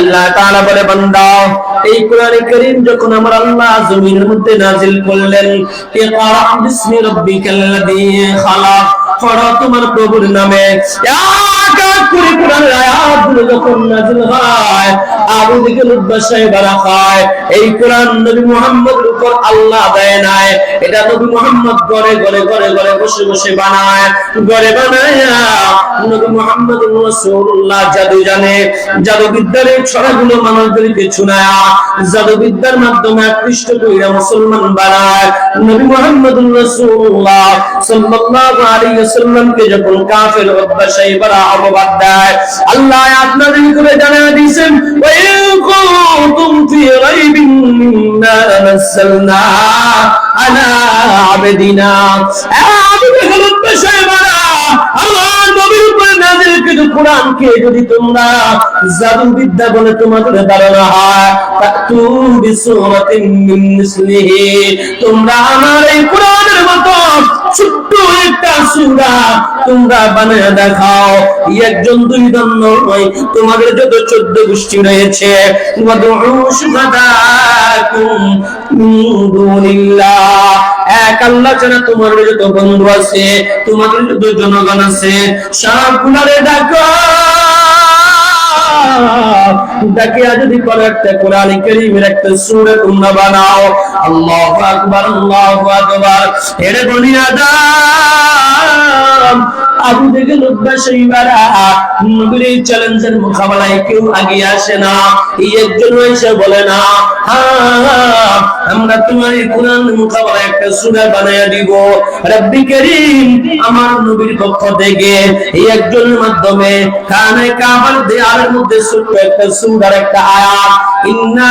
আল্লাহ তাআলা বলে, বান্দা, এই কোরআন কারীম যখন আমার আল্লাহ জমিনের মধ্যে নাজিল করলেন, ইকরা বিসমি রাব্বিকাল্লাযী খালাক পড়ো তোমার প্রভুর নামে। এক করে কোরআনের যখন হয়, আবু এই কোরআন নবী মুহাম্মদের উপর আল্লাহ দেয় নাই। এটা নবী মুহাম্মদ ঘরে ঘরে ঘরে ঘরে বসে বসে বানায়, ঘরে বানায়, নবী মুহাম্মদ রাসূলুল্লাহ জাদু জানে। জাদু বিদ্যার এই ছড়াগুলো মানুষদেরকে জাদু বিদ্যার মাধ্যমে আকৃষ্ট কইরা মুসলমান বানায়। নবী মুহাম্মদ রাসূলুল্লাহ সাল্লাল্লাহু আলাইহি ওয়াসাল্লামকে যখন কাফের অভ্যাসাই বারা অপবাদ দেয়। আল্লাহ আপনাদের করে জানা দিয়েছেন যদি তোমরা জাদু বিদ্যা বলে তোমাদের ধারণা হয় তোমরা আমার এই মতো ছোট্ট একটা সূরা তোমরা বানিয়ে দেখাও। একজন দুই জন নয়, তোমাদের যত চোদ্দ গোষ্ঠী রয়েছে। এক আল্লাহ ছাড়া যত বন্ধু আছে, তোমাদের যত জনগণ আছে ডাকিয়া যদি করো একটা কোরআন কারীমের একটা সূরা তোমরা বানাও। আল্লাহু আকবার আল্লাহু আকবার। দাম আবু থেকে লোকটা সেইবারা নবীর চ্যালেঞ্জের মোকাবেলায় কেউ আগে আসে না। এই একজন এসে বলে, না আমরা তোমার এই কোরআন মোকাবেলায় একটা সূরা বানায়া দিব। রব্বি করিম আমার নবীর পক্ষ থেকে এই একজনের মাধ্যমে কানে কাবার দেয়ালের মধ্যে ছোট্ট একটা সূরার একটা আয়াত, ইন্না